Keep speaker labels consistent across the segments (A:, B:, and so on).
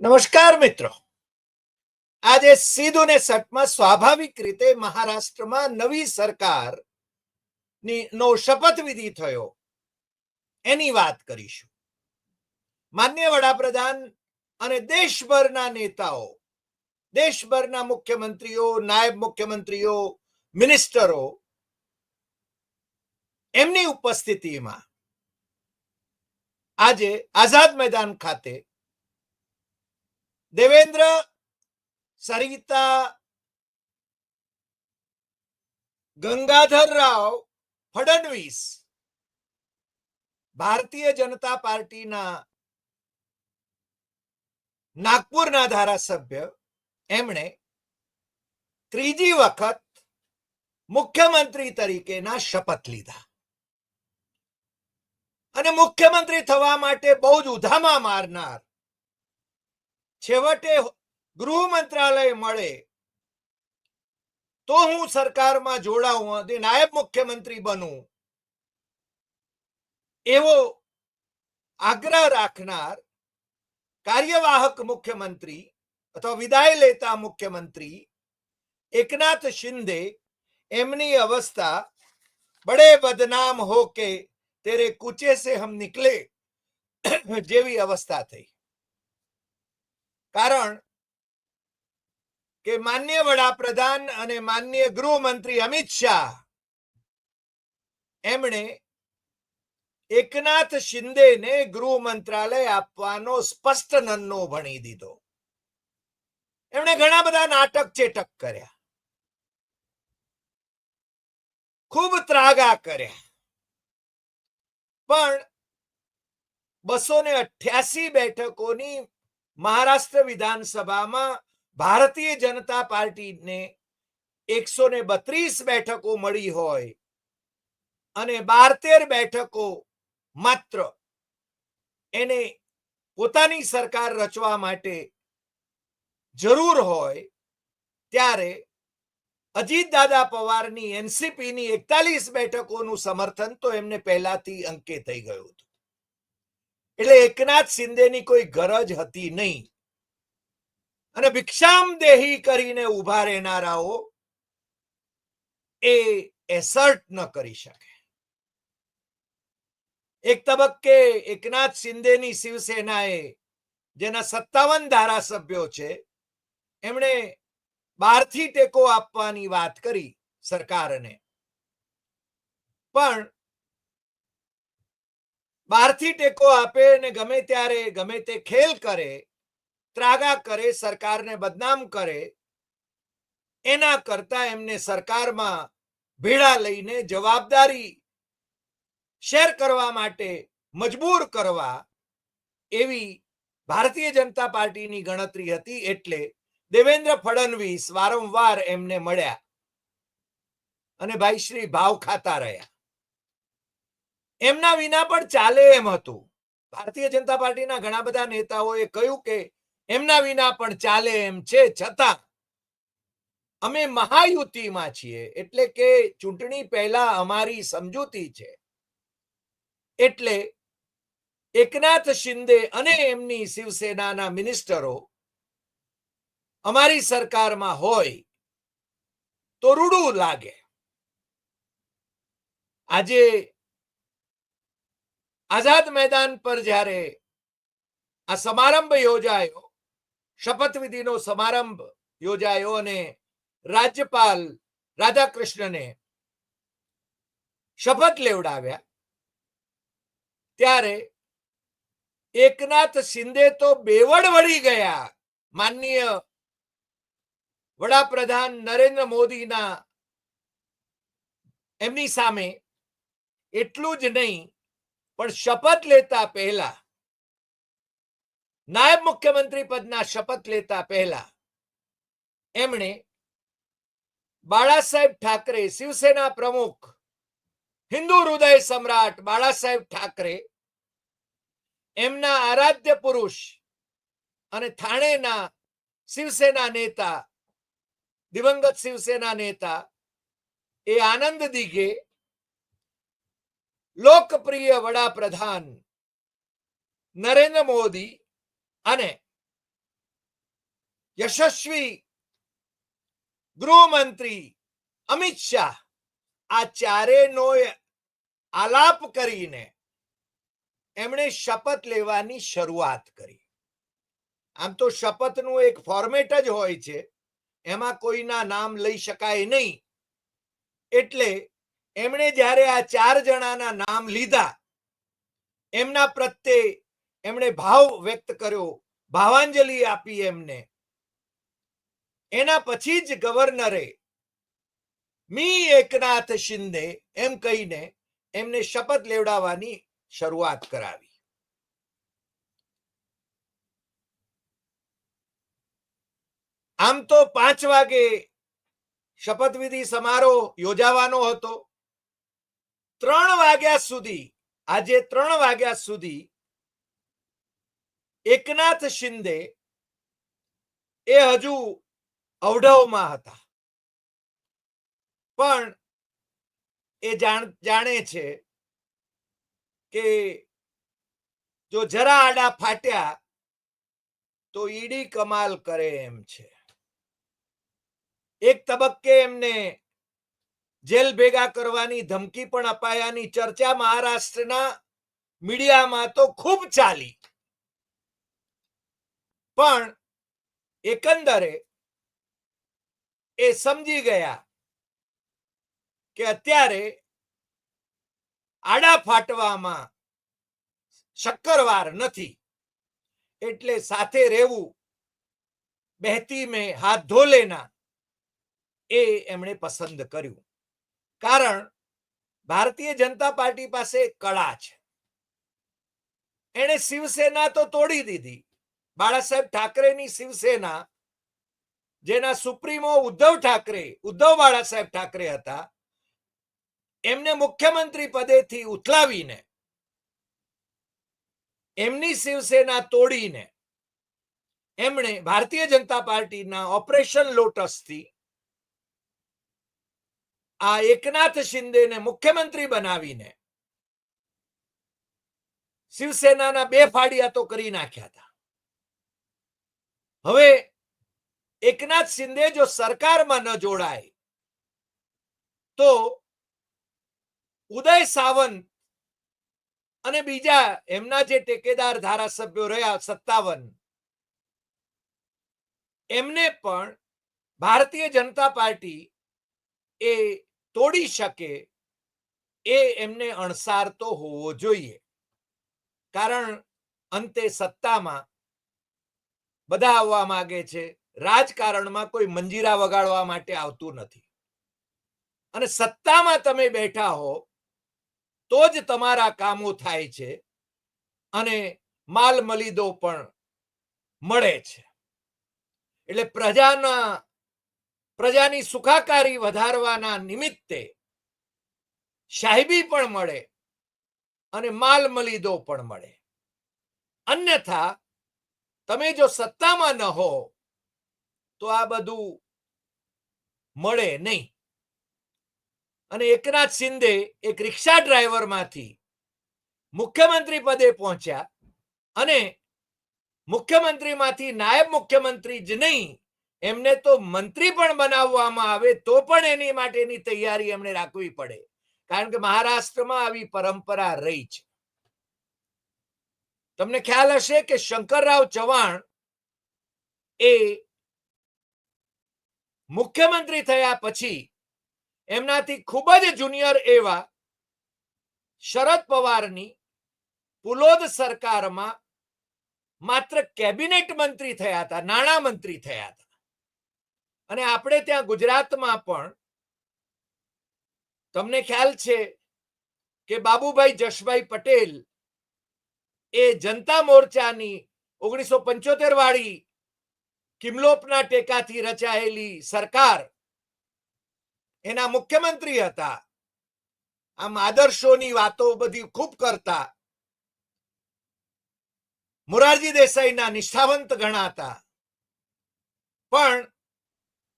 A: નમસ્કાર મિત્રો. આજે સીધું ને સટમાં સ્વાભાવિક રીતે મહારાષ્ટ્રમાં નવી સરકારની નો શપથવિધિ થયો. એની વાત કરીશું. માન્ય વડાપ્રધાન અને દેશભરના નેતાઓ, દેશભરના મુખ્યમંત્રીઓ, નાયબ મુખ્યમંત્રીઓ, મિનિસ્ટરો, એમની ઉપસ્થિતિમાં આજે આઝાદ મેદાન ખાતે દેવેન્દ્ર સરિતા ગંગાધર રાવ ફડણવીસ ભારતીય જનતા પાર્ટીના નાગપુરના ધારાસભ્ય એમણે ત્રીજી વખત મુખ્યમંત્રી તરીકેના શપથ લીધા. અને મુખ્યમંત્રી થવા માટે બહુ જ ઉધામા મારનાર છેવટે ગૃહ મંત્રાલય મળે, તો હું સરકારમાં જોડાઉં અને નાયબ મુખ્યમંત્રી બનું. એવો આગ્રહ રાખનાર કાર્યવાહક મુખ્યમંત્રી અથવા વિદાય લેતા મુખ્યમંત્રી એકનાથ શિંદે એમની અવસ્થા બડે બદનામ હો કે તેરે કૂચે સે હમ નિકલે જેવી અવસ્થા થઈ. કારણ કે માન્ય વડાપ્રધાન અને માન્ય ગૃહમંત્રી અમિત શાહ એમણે એકનાથ શિંદેને ગૃહ મંત્રાલય આપવાનો સ્પષ્ટ નન્નો ભણી દીધો. એમણે ઘણા બધા નાટક ચેટક કર્યા. ખૂબ ત્રાગા કર્યા. પણ બસો ને અઠ્યાસી બેઠકોની મહારાષ્ટ્ર વિધાનસભામાં ભારતીય જનતા પાર્ટીને એકસો ને બત્રીસ બેઠકો મળી હોય અને બારતેર બેઠકો માત્ર એને પોતાની સરકાર રચવા માટે જરૂર હોય ત્યારે અજીત દાદા પવારની એનસીપીની એકતાલીસ બેઠકોનું સમર્થન તો એમને પહેલાથી અંકે થઈ ગયું હતું. એટલે એકનાથ શિંદેની કોઈ ગરજ હતી નહીં. અને ભિક્ષામ દેહી કરીને ઊભા રહેનારાઓ એ એસર્ટ ન કરી શકે. એક તબક્કે એકનાથ શિંદેની શિવસેનાએ, જેના સત્તાવન ધારાસભ્યો છે, એમણે બહારથી ટેકો આપવાની વાત કરી સરકારને. પણ બહારથી ટેકો આપે ને ગમે ત્યારે ગમે તે ખેલ કરે, ત્રાગા કરે, સરકારને બદનામ કરે, એના કરતા એમને સરકારમાં ભેળા લઈને જવાબદારી શેર કરવા માટે મજબૂર કરવા એવી ભારતીય જનતા પાર્ટીની ગણતરી હતી એટલે દેવેન્દ્ર ફડણવીસ વારંવાર એમને મળ્યા અને ભાઈ શ્રી ભાવ ખાતા રહ્યા. એમના વિના પણ ચાલે એમ હતું. ભારતીય જનતા પાર્ટીના ઘણા બધા નેતાઓએ કહ્યું કે એમના વિના પણ ચાલે એમ છે, છતાં અમે મહાયુતિમાં છીએ, એટલે કે ચૂંટણી પહેલા અમારી સમજૂતી છે. એટલે એકનાથ શિંદે અને એમની શિવસેનાના મિનિસ્ટરો અમારી સરકારમાં હોય તો રૂડું લાગે. આજે આઝાદ મેદાન પર જ્યારે આ સમારંભ યોજાયો શપથવિધિનો સમારંભ યોજાયો અને રાજ્યપાલ રાધાકૃષ્ણને શપથ લેવડાવ્યા ત્યારે એકનાથ શિંદે તો બેવડ વળી ગયા માનનીય વડાપ્રધાન નરેન્દ્ર મોદીના એમની સામે એટલું જ નહીં પણ શપથ લેતા પહેલા, નાયબ મુખ્યમંત્રી પદના શપથ લેતા પહેલા, એમણે બાળા ઠાકરે, શિવસેના પ્રમુખ, હિન્દુ હૃદય સમ્રાટ બાળા સાહેબ ઠાકરે, એમના આરાધ્ય પુરુષ અને થાણેના શિવસેના નેતા, દિવંગત શિવસેના નેતા એ આનંદ દિઘે લોકપ્રિય વડાપ્રધાન નરેન્દ્ર મોદી અને યશસ્વી ગૃહમંત્રી અમિત શાહ આ ચારેનો આલાપ કરીને એમણે શપથ લેવાની શરૂઆત કરી. આમ તો શપથનું એક ફોર્મેટ જ હોય છે. એમાં કોઈના નામ લઈ શકાય નહીં. એટલે એમણે જ્યારે આ ચાર જણાના નામ લીધા, એમના પ્રત્યે એમણે ભાવ વ્યક્ત કર્યો, ભાવાંજલિ આપી એમને. એના પછી જ ગવર્નરે મી એકનાથ શિંદે એમ કહીને એમને શપથ લેવડાવવાની શરૂઆત કરાવી. આમ તો પાંચ વાગે શપથવિધિ સમારોહ યોજાવાનો હતો. ત્રણ વાગ્યા સુધી, આજે ત્રણ વાગ્યા સુધી એકનાથ શિંદે એ હજુ અવઢવમાં હતા. પણ એ જાણ છે કે જો જરા આડા ફાટ્યા તો ઈડી કમાલ કરે એમ છે. એક તબક્કે એમને જેલ ભેગા કરવાની ધમકી પણ અપાયાની ચર્ચા મહારાષ્ટ્રના મીડિયામાં તો ખૂબ ચાલી. પણ એકંદરે એ સમજી ગયા કે અત્યારે આડા ફાટવામાં શક્કરવાર નથી. એટલે સાથે રહેવું બહેતી મેં હાથ ધો લેના એ એમણે પસંદ કર્યું. કારણ ભારતીય જનતા પાર્ટી પાસે કળા છે. એણે શિવસેના તો તોડી દીધી. બાળાસાહેબ ઠાકરેની શિવસેના, જેના સુપ્રીમો ઉદ્ધવ ઠાકરે, ઉદ્ધવ બાળાસાહેબ ઠાકરે હતા, એમને મુખ્યમંત્રી પદેથી ઉથલાવીને, એમની શિવસેના તોડીને, એમણે ભારતીય જનતા પાર્ટીના ઓપરેશન લોટસથી આ એકનાથ શિંદેને મુખ્યમંત્રી બનાવીને શિવસેનાના બે ફાડિયા તો કરી નાખ્યા હતા. હવે એકનાથ શિંદે જો સરકારમાં ન જોડાય, તો ઉદય સાવંત અને બીજા એમના જે ટેકેદાર ધારાસભ્યો રહ્યા, સત્તાવન, એમને પણ ભારતીય જનતા પાર્ટી એ તોડી શકે એ એમને અણસારતો હોવો જોઈએ. કારણ અંતે સત્તામાં બધા આવવા માંગે છે, રાજકારણમાં કોઈ મંજીરા વગાડવા માટે આવતું નથી. અને સત્તામાં તમે બેઠા હો, તો જ તમારા કામો થાય છે અને માલ મલિદો પણ મળે છે. એટલે પ્રજાના પ્રજાની સુખાકારી વધારવાના નિમિત્તે સાહેબી પણ મળે અને માલ મલિદો પણ મળે. અન્યથા, તમે જો સત્તામાં ન હો, તો આ બધું મળે નહીં. અને એકનાથ શિંદે એક રિક્ષા ડ્રાઈવરમાંથી મુખ્યમંત્રી પદે પહોંચ્યા અને મુખ્યમંત્રીમાંથી નાયબ મુખ્યમંત્રી જ નહીં એમને તો મંત્રી પણ બનાવવામાં આવે તો પણ એની માટેની તૈયારી એમણે રાખવી પડે. કારણ કે મહારાષ્ટ્રમાં આવી પરંપરા રહી છે. તમને ખ્યાલ હશે કે શંકરરાવ ચૌહાણ એ મુખ્યમંત્રી થયા પછી એમનાથી ખૂબ જ જુનિયર એવા શરદ પવારની પુલોદ સરકારમાં માત્ર કેબિનેટ મંત્રી થયા હતા નાણાં મંત્રી થયા હતા. અને આપણે ત્યાં ગુજરાતમાં પણ તમને ખ્યાલ છે કે બાબુભાઈ જશભાઈ પટેલ એ જનતા મોરચાની ઓગણીસો પંચોતેર વાળી કિમલોપના ટેકાથી રચાયેલી સરકાર. એના મુખ્યમંત્રી હતા. આમ આદર્શોની વાતો બધી ખૂબ કરતા. મોરારજી દેસાઈના નિષ્ઠાવંત ગણાતા. પણ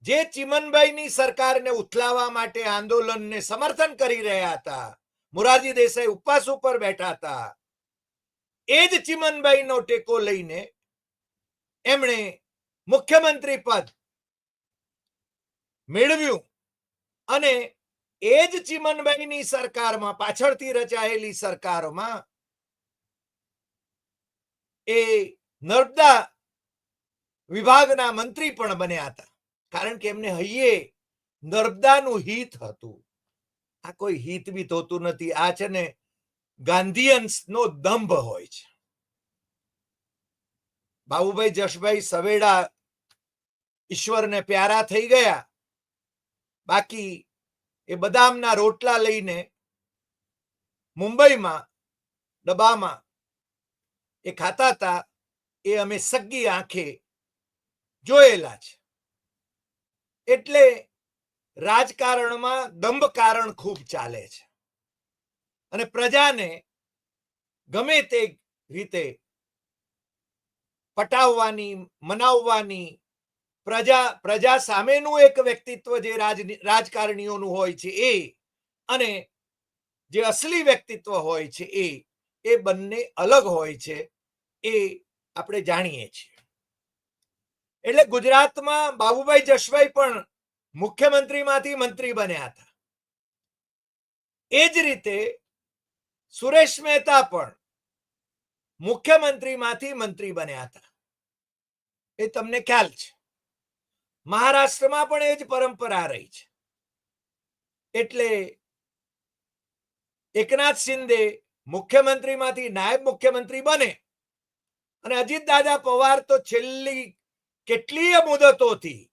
A: જે ચિમનભાઈની સરકારને ઉથલાવવા માટે આંદોલનને સમર્થન કરી રહ્યા હતા, મોરારજી દેસાઈ ઉપવાસ ઉપર બેઠા હતા. એ જ ચિમનભાઈનો ટેકો લઈને એમણે મુખ્યમંત્રી પદ મેળવ્યું અને એ જ ચિમનભાઈની સરકારમાં પાછળથી રચાયેલી સરકારમાં એ નર્મદા વિભાગના મંત્રી પણ બન્યા હતા. કારણ કે એમને હૈયે નર્મદાનું હિત હતું. આ કોઈ હિત બી થતું નથી. આ છે ને ગાંધીયન્સ નો દંભ હોય છે. બાબુભાઈ જશભાઈ સવેડા ઈશ્વરને પ્યારા થઈ ગયા. બાકી એ બદામના રોટલા લઈને મુંબઈમાં, ડબ્બામાં એ ખાતા હતા. એ અમે સગી આંખે જોયેલા છે. એટલે રાજકારણમાં દંભ કારણ ખૂબ ચાલે છે. અને પ્રજાને ગમે તે રીતે પટાવવાની, મનાવવાની પ્રજા પ્રજા સામેનું એક વ્યક્તિત્વ જે રાજ રાજકારણીઓનું હોય છે એ અને જે અસલી વ્યક્તિત્વ હોય છે એ એ બંને અલગ હોય છે એ આપણે જાણીએ છીએ. એટલે ગુજરાતમાં બાબુભાઈ જશભાઈ પણ મુખ્યમંત્રીમાંથી મંત્રી બન્યા હતા. એ જ રીતે સુરેશ મહેતા પણ મુખ્યમંત્રીમાંથી મંત્રી બન્યા હતા. એ તમને ખ્યાલ છે. મહારાષ્ટ્રમાં પણ એ જ પરંપરા રહી છે. એટલે એકનાથ શિંદે મુખ્યમંત્રીમાંથી નાયબ મુખ્યમંત્રી બને. અને અજીત દાદા પવાર તો છેલ્લી કેટલીય મુદતોથી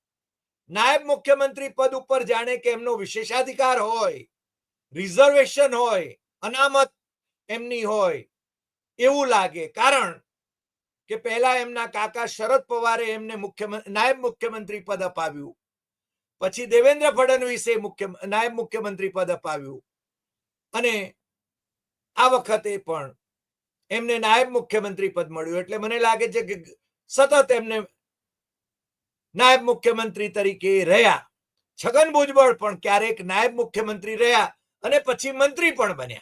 A: નાયબ મુખ્યમંત્રી પદ ઉપર જાણે કે એમનો વિશેષાધિકાર હોય, રિઝર્વેશન હોય, અનામત એમની હોય, એવું લાગે. કારણ કે પહેલા એમના કાકા શરદ પવારે એમને મુખ્યમંત્રી નાયબ મુખ્યમંત્રી પદ અપાવ્યું. પછી દેવેન્દ્ર ફડણવીસે મુખ્ય નાયબ મુખ્યમંત્રી પદ અપાવ્યું. અને આ વખતે પણ એમને નાયબ મુખ્યમંત્રી પદ મળ્યું. એટલે મને લાગે છે કે સતત એમને નાયબ મુખ્યમંત્રી તરીકે રહ્યા. છગન ભુજબળ પણ ક્યારેક નાયબ મુખ્યમંત્રી રહ્યા અને પછી મંત્રી પણ બન્યા.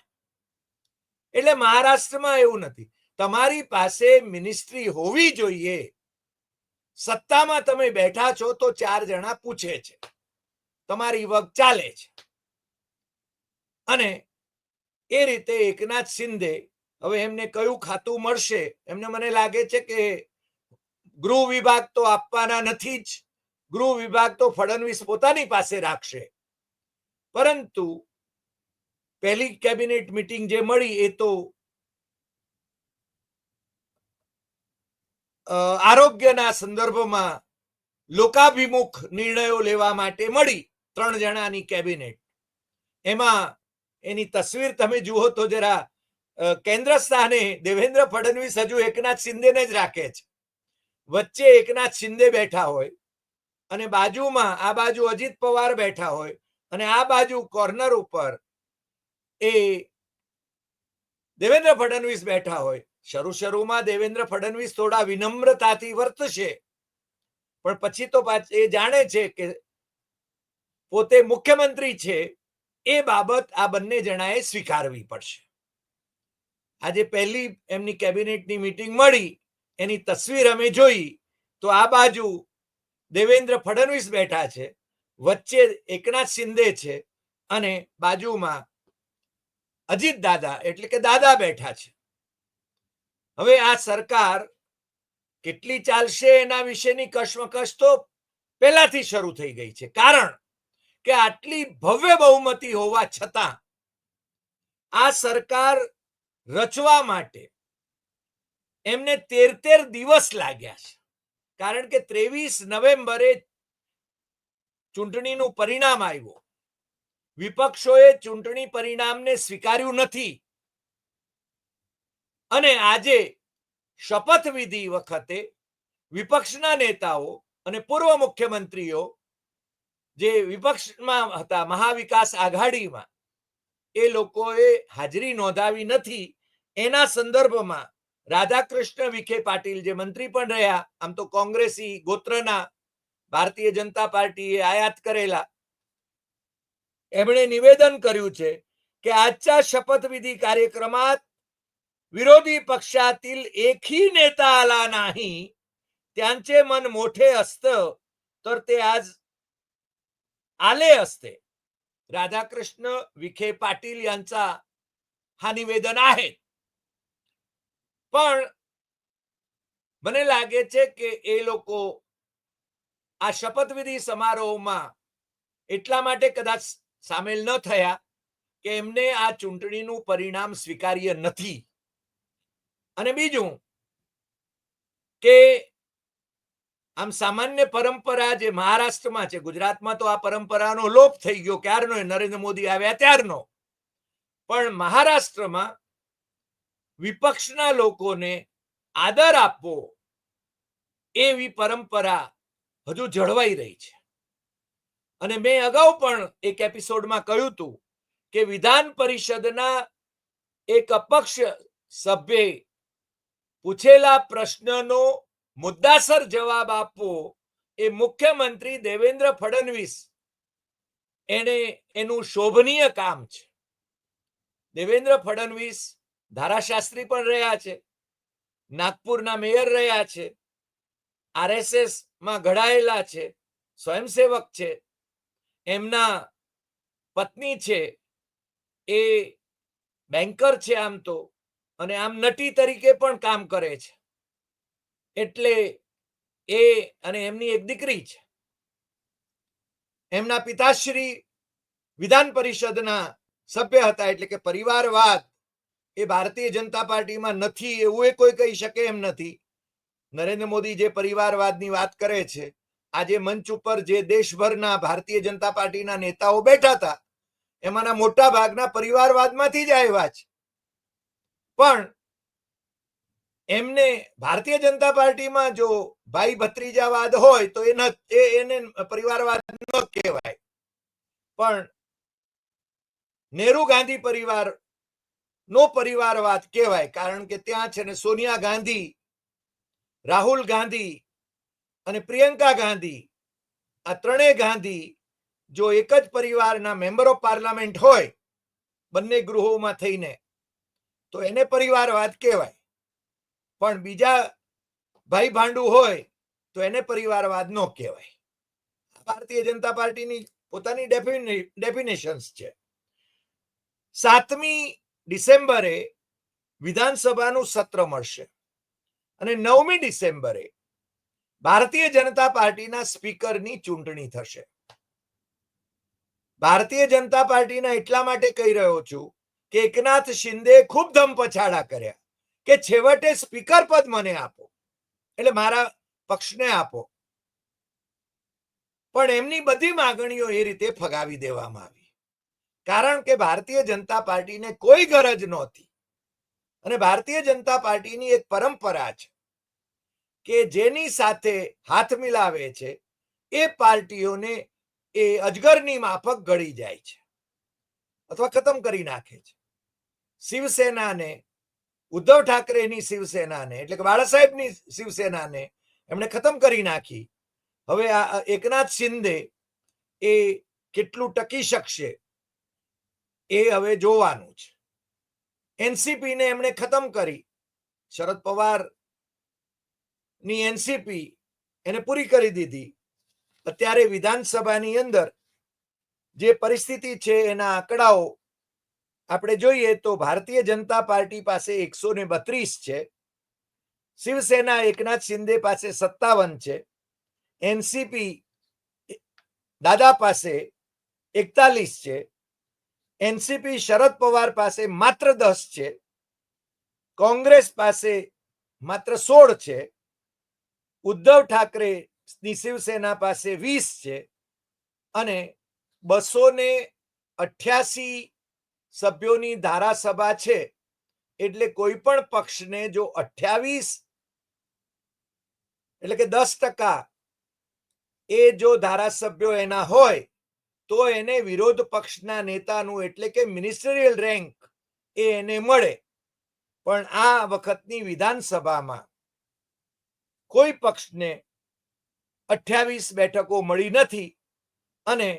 A: એટલે મહારાષ્ટ્રમાં એવું નથી. તમારી પાસે મિનિસ્ટ્રી હોવી જોઈએ. સત્તામાં તમે બેઠા છો તો ચાર જણા પૂછે છે. તમારી વગ ચાલે છે. અને એ રીતે એકનાથ શિંદે, હવે એમને કયું ખાતું મળશે? એમને મને લાગે છે કે ગૃહ વિભાગ તો આપવાના નથી જ. ગૃહ વિભાગ તો ફડણવીસ પોતાની પાસે રાખશે. પરંતુ પહેલી કેબિનેટ મીટિંગ જે મળી એ તો આરોગ્યના સંદર્ભમાં લોકાભિમુખ નિર્ણયો લેવા માટે મળી ત્રણ જણાની કેબિનેટ. એમાં એની તસવીર તમે જુઓ તો જરા કેન્દ્ર સ્થાને દેવેન્દ્ર ફડણવીસ હજુ એકનાથ શિંદેને જ રાખે છે. વચ્ચે એકનાથ શિંદે બેઠા હોય અને બાજુમાં, આ બાજુ અજીત પવાર બેઠા હોય અને આ બાજુ કોર્નર ઉપર એ દેવેન્દ્ર ફડણવીસ બેઠા હોય. શરૂ શરૂમાં દેવેન્દ્ર ફડણવીસ થોડા વિનમ્રતાથી વર્તશે. પણ પછી તો એ જાણે છે કે પોતે મુખ્યમંત્રી છે, એ બાબત આ બંને જણાએ સ્વીકારવી પડશે. આજે પહેલી એમની કેબિનેટની મીટિંગ મળી એની તસવીર અમે જોઈ, તો આ બાજુ દેવેન્દ્ર ફડણવીસ બેઠા છે, વચ્ચે એકનાથ શિંદે છે અને બાજુમાં અજીત દાદા એટલે કે દાદા બેઠા છે. હવે આ સરકાર કેટલી ચાલશે એના વિશેની કશમકશ તો પહેલાથી શરૂ થઈ ગઈ છે. કારણ કે આટલી ભવ્ય બહુમતી હોવા છતાં આ સરકાર રચવા માટે એમને તેર તેર દિવસ લાગ્યા છે. કારણ કે ત્રેવીસ નવેમ્બરે ચૂંટણીનું પરિણામ આવ્યું. વિપક્ષોએ ચૂંટણી પરિણામને સ્વીકાર્યું નથી. અને આજે શપથવિધિ વખતે વિપક્ષના નેતાઓ અને પૂર્વ મુખ્યમંત્રીઓ જે વિપક્ષમાં હતા મહાવિકાસ આઘાડીમાં, એ લોકોએ હાજરી નોંધાવી નથી. એના સંદર્ભમાં રાધાકૃષ્ણ વિખે પાટીલ જે મંત્રી પણ રહ્યા આમ તો કોંગ્રેસી ગોત્રના ભારતીય જનતા પાર્ટીએ આયાત કરેલા એમણે નિવેદન કર્યું છે की आजच्या शपथविधी कार्यक्रमात विरोधी पक्षातील एकही नेता आला नाही त्यांचे मन मोठे असतं तर ते आज आले असते राधाकृष्ण विखे पाटील यांचा हा નિવેદન आहे પણ મને લાગે છે કે એ લોકો આ શપથવિધિ સમારોહમાં એટલા માટે કદાચ સામેલ ન થયા કે એમને આ ચૂંટણીનું પરિણામ સ્વીકાર્ય નથી. અને બીજું કે આમ સામાન્ય પરંપરા જે મહારાષ્ટ્રમાં છે, ગુજરાતમાં તો આ પરંપરાનો લોપ થઈ ગયો, ક્યારનો નરેન્દ્ર મોદી આવ્યા ત્યારનો. પણ મહારાષ્ટ્રમાં વિપક્ષના લોકોને આદર આપવો એવી પરંપરા હજુ જળવાઈ રહી છે. અને મેં અગાઉ પણ એક એપિસોડમાં કહ્યું હતું કે વિધાન પરિષદના એક અપક્ષ સભ્યે પૂછેલા પ્રશ્નનો મુદ્દાસર જવાબ આપવો એ મુખ્યમંત્રી દેવેન્દ્ર ફડણવીસ એને એનું શોભનીય કામ છે. દેવેન્દ્ર ફડણવીસ ધારાશાસ્ત્રી પણ રહ્યા છે. નાગપુરના મેયર રહ્યા છે. આરએસએસમાં ઘડાયેલા છે. સ્વયંસેવક છે. એમના પત્ની છે. એ બેન્કર છે આમ તો. અને આમ નટી તરીકે પણ કામ કરે છે. એટલે એ અને એમની એક દીકરી છે. એમના પિતાશ્રી વિધાન પરિષદના સભ્ય હતા એટલે કે પરિવારવાદ એ ભારતીય જનતા પાર્ટીમાં નથી એવું એ કોઈ કહી શકે એમ નથી. નરેન્દ્ર મોદી જે પરિવારવાદની વાત કરે છે, આજે મંચ ઉપર જે દેશભરના ભારતીય જનતા પાર્ટીના નેતાઓ બેઠા હતા, એમાંના મોટા ભાગના પરિવારવાદમાંથી જ આવ્યા છે. પણ એમને ભારતીય જનતા પાર્ટીમાં જો ભાઈ ભત્રીજાવાદ હોય તો એ એને પરિવારવાદ ન કહેવાય. પણ નેહરુ ગાંધી પરિવાર નો પરિવારવાદ કહેવાય, કારણ કે ત્યાં છે ને સોનિયા ગાંધી, રાહુલ ગાંધી અને પ્રિયંકા ગાંધી, આ ત્રણેય ગાંધી જો એક જ પરિવારના મેમ્બર ઓફ પાર્લામેન્ટ હોય, બંને ગૃહોમાં થઈને, તો એને પરિવારવાદ કહેવાય. પણ બીજા ભાઈ ભાંડુ હોય, તો એને પરિવારવાદ ન કહેવાય. ભારતીય જનતા પાર્ટીની પોતાની ડેફિનેશન્સ છે. સાતમી ડિસેમ્બરે વિધાનસભાનું સત્ર મળશે. અને નવમી ડિસેમ્બરે ભારતીય જનતા પાર્ટીના સ્પીકરની ચૂંટણી થશે. ભારતીય જનતા પાર્ટીના એટલા માટે કહી રહ્યો છું કે એકનાથ શિંદે ખૂબ ધમપછાડા કર્યા કે છેવટે સ્પીકર પદ મને આપો. એટલે મારા પક્ષને આપો. પણ એમની બધી માગણીઓ એ રીતે ફગાવી દેવામાં આવી. કારણ કે ભારતીય જનતા પાર્ટીને કોઈ ગરજ નહોતી. અને ભારતીય જનતા પાર્ટીની એક પરંપરા છે કે જેની સાથે હાથ મિલાવે છે, એ પાર્ટીઓને એ અજગરની માફક ગળી જાય છે અથવા ખતમ કરી નાખે છે. શિવસેનાને, ઉદ્ધવ ઠાકરેની શિવસેનાને, એટલે કે બાળા સાહેબની શિવસેનાને એમણે ખતમ કરી નાખી. હવે આ એકનાથ શિંદે એ કેટલું ટકી શકશે એ હવે જોવાનું છે. એનસીપી ને એમણે ખતમ કરી. શરદ પવારની એનસીપી એને પૂરી કરી દીધી. અત્યારે વિધાનસભાની અંદર જે પરિસ્થિતિ છે એના આંકડાઓ આપણે જોઈએ તો ભારતીય જનતા પાર્ટી પાસે એકસો ને બત્રીસ છે. શિવસેના એકનાથ શિંદે પાસે સત્તાવન છે. એનસીપી દાદા પાસે એકતાલીસ છે. એનસીપી શરદ પવાર પાસે માત્ર દસ છે. કોંગ્રેસ પાસે માત્ર સોળ છે. ઉદ્ધવ ઠાકરે શિવસેના પાસે વીસ છે. અને બસો ને અઠ્યાસી સભ્યોની ધારાસભા છે. એટલે કોઈ પણ પક્ષને જો અઠ્યાવીસ એટલે કે દસ ટકા એ જો ધારાસભ્યો એના હોય તો એને વિરોધ પક્ષના નેતાનું એટલે કે મિનિસ્ટરિયલ રેન્ક એ એને મળે. પણ આ વખતની વિધાનસભામાં કોઈ પક્ષને અઠ્યાવીસ બેઠકો મળી નથી અને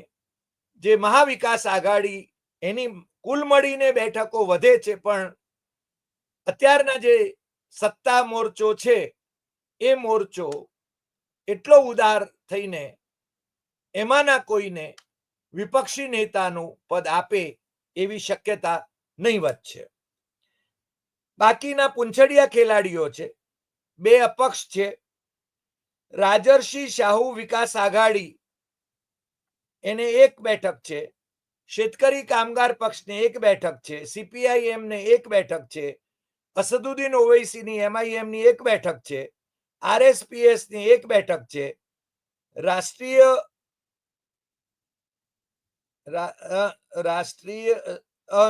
A: જે મહાવિકાસ આઘાડી એની કુલ મળીને બેઠકો વધે છે પણ અત્યારના જે સત્તા મોરચો છે એ મોરચો એટલો ઉદાર થઈને એમાંના કોઈને વિપક્ષી નેતાનું પદ આપે એવી શક્યતા નહીવત છે બાકીના પૂંછડિયા ખેલાડીઓ છે, બે અપક્ષ છે, રાજર્ષિ શાહુ વિકાસ આઘાડી એને એક બેઠક છે, શેતકરી કામગાર પક્ષને એક બેઠક છે સીપીઆઈએમ ને એક બેઠક છે, અસદુદ્દીન ઓવૈસીની એમઆઈએમની એક બેઠક છે આરએસપીએસની એક બેઠક છે, રાષ્ટ્રીય રાષ્ટ્રીય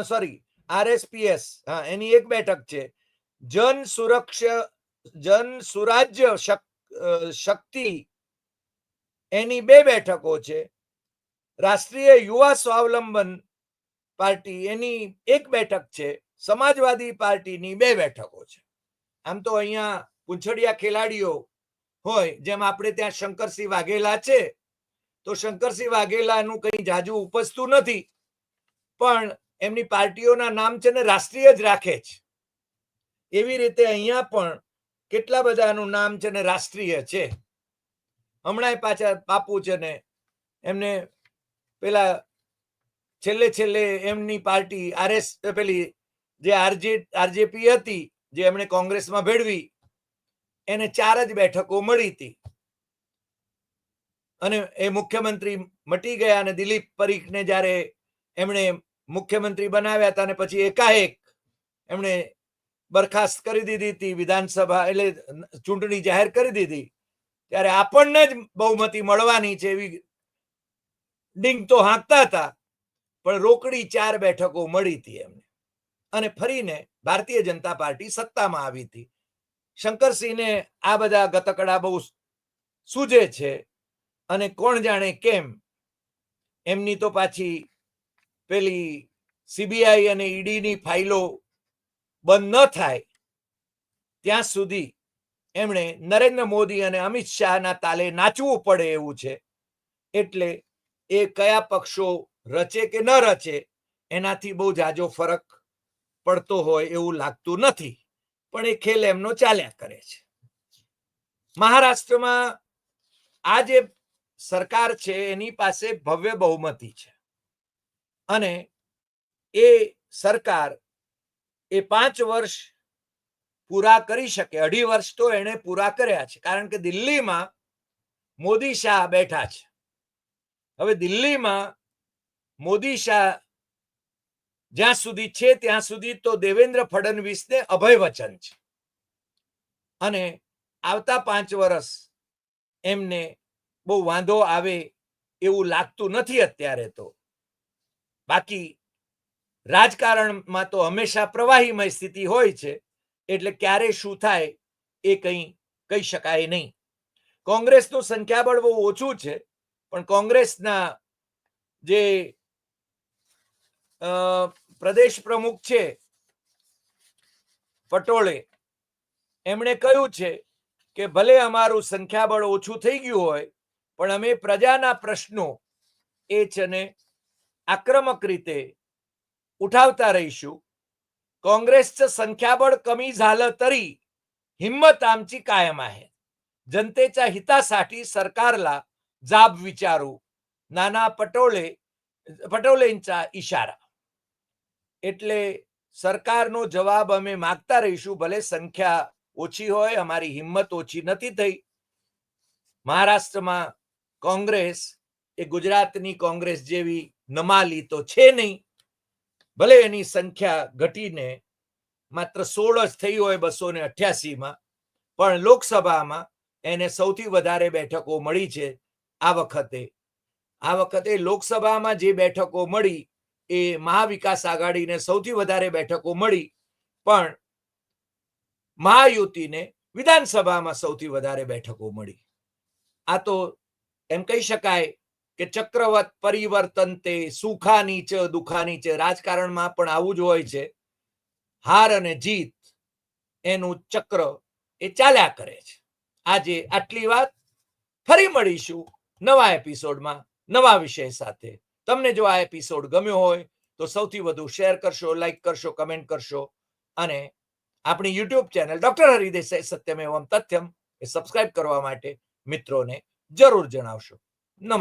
A: સોરી આરએસપીએસ, હા, એની એક બેઠક છે. જન સુરક્ષા, જન સુરાજ્ય શક- શક્તિ, એની બે બેઠકો છે. રાષ્ટ્રીય યુવા સ્વાવલંબન પાર્ટી, એની એક બેઠક છે. સમાજવાદી પાર્ટીની બે બેઠકો છે. આમ તો અહીંયા પૂંછડિયા ખેલાડીઓ હોય, જેમ આપણે ત્યાં શંકરસિંહ વાઘેલા છે તો શંકરસિંહ વાઘેલાનું કંઈ જાજુ ઉપજતું નથી. પણ એમની પાર્ટીઓના નામ છે ને રાષ્ટ્રીય જ રાખે છે. એવી રીતે અહીંયા પણ કેટલા બધાનું નામ છે ને રાષ્ટ્રીય છે. હમણાં પાછા બાપુ છે ને એમને પેલા છેલ્લે છેલ્લે એમની પાર્ટી આરએસ પેલી જે આરજે આરજેપી હતી, જે એમણે કોંગ્રેસમાં ભેળવી, એને ચાર જ બેઠકો મળી હતી. અને એ મુખ્યમંત્રી મટી ગયા અને દિલીપ પરીખને જ્યારે એમણે મુખ્યમંત્રી બનાવ્યા હતા અને પછી એકાએક એમણે બરખાસ્ત કરી દીધી હતી વિધાનસભા એટલે ચૂંટણી જાહેર કરી દીધી, ત્યારે આપણને જ બહુમતી મળવાની છે એવી ડિંગ તો હાંકતા હતા, પણ રોકડી ચાર બેઠકો મળી હતી એમને. અને ફરીને ભારતીય જનતા પાર્ટી સત્તામાં આવી હતી. શંકરસિંહને આ બધા ગતકડા બહુ સૂજે છે અને કોણ જાણે કેમ? એમની તો પાછી પેલી સીબીઆઈ અને ઈડીની ફાઇલો બંધ ન થાય. ત્યાં સુધી એમણે નરેન્દ્ર મોદી અને અમિત શાહના તાલે નાચવું પડે એવું છે. એટલે એ કયા પક્ષો રચે કે ન રચે, એનાથી બહુ જાજો ફરક પડતો હોય એવું લાગતું નથી. પણ એ ખેલ એમનો ચાલ્યા કરે છે. મહારાષ્ટ્રમાં આ જે સરકાર છે, એની પાસે ભવ્ય બહુમતી છે. અને એ સરકાર એ પાંચ વર્ષ પૂરા કરી શકે, અઢી વર્ષ તો એણે પૂરા કર્યા છે. કારણ કે દિલ્હીમાં મોદી શાહ બેઠા છે. હવે દિલ્હીમાં મોદી શાહ જ્યાં સુધી છે, ત્યાં સુધી તો દેવેન્દ્ર ફડણવીસને અભય વચન છે. અને આવતા પાંચ વર્ષ એમને બહુ વાંધો આવે એવું લાગતું નથી અત્યારે તો. બાકી રાજકારણમાં તો હંમેશા પ્રવાહીમય સ્થિતિ હોય છે, એટલે ક્યારે શું થાય એ કંઈ કહી શકાય નહીં. કોંગ્રેસનું સંખ્યાબળ બહુ ઓછું છે, પણ કોંગ્રેસના જે પ્રદેશ પ્રમુખ છે, પટોળે, એમણે કહ્યું છે કે ભલે અમારું સંખ્યાબળ ઓછું થઈ ગયું હોય પણ અમે પ્રજાના પ્રશ્નો એ છે ને આક્રમક રીતે ઉઠાવતા રહીશું. काँग्रेसचं संख्याबळ कमी झालं तरी हिंमत आमची कायम आहे जनतेच्या हितासाठी સરકારલા જાબ विचारू નાના પટોલે પટોલેંચા ઈશારા. એટલે સરકારનો જવાબ અમે માગતા રહીશું, ભલે સંખ્યા ઓછી હોય, અમારી હિંમત ઓછી નથી થઈ. મહારાષ્ટ્રમાં કોંગ્રેસ એ ગુજરાતની કોંગ્રેસ જેવી નમાલી તો છે નહીં. ભલે એની સંખ્યા ઘટીને માત્ર સોળ જ થઈ હોય બસો ને અઠ્યાસીમાં, પણ લોકસભામાં એને સૌથી વધારે બેઠકો મળી છે આ વખતે. આ વખતે લોકસભામાં જે બેઠકો મળી એ મહાવિકાસ આઘાડીને સૌથી વધારે બેઠકો મળી, પણ મહાયુતિને વિધાનસભામાં સૌથી વધારે બેઠકો મળી. આ તો એમ કહી શકાય કે ચક્રવત પરિવર્તન તે સુખા નીચે દુખા નીચે રાજકારણમાં પણ આવું જ હોય છે. હાર અને જીત એનું ચક્ર એ ચાલ્યા કરે છે. આજે આટલી વાત. ફરી મળીશું નવા એપિસોડમાં નવા વિષય સાથે. તમને જો આ એપિસોડ ગમ્યો હોય તો સૌથી વધુ શેર કરશો, લાઈક કરશો, કમેન્ટ કરશો અને આપણી YouTube channel doctor Hari Desai Satyam Evam Tathyam એ સબસ્ક્રાઇબ કરવા માટે મિત્રોને જરૂર જણાવશો. નમસ્કાર.